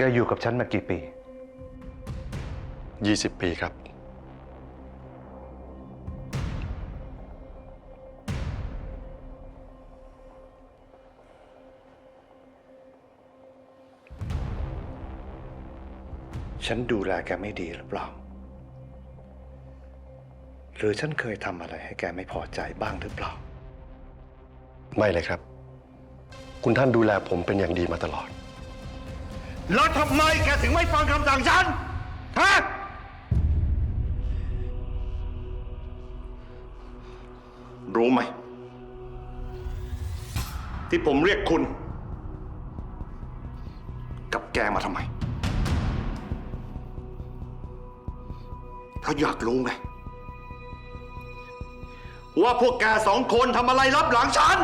แกอยู่กับฉันมากี่ปี 20 ปีครับ ฉันดูแลแกไม่ดีหรือเปล่า หรือฉันเคยทำอะไรให้แกไม่พอใจบ้างหรือเปล่า ไม่เลยครับ คุณท่านดูแลผมเป็นอย่างดีมาตลอด แล้วทำไมแกถึงไม่ฟังคำสั่งฉัน ฮะ รู้ไหม ที่ผมเรียกคุณ กับแกมาทำไม เพราะอยากรู้ไง ว่าพวกแกสองคนทำอะไรรับหลังฉัน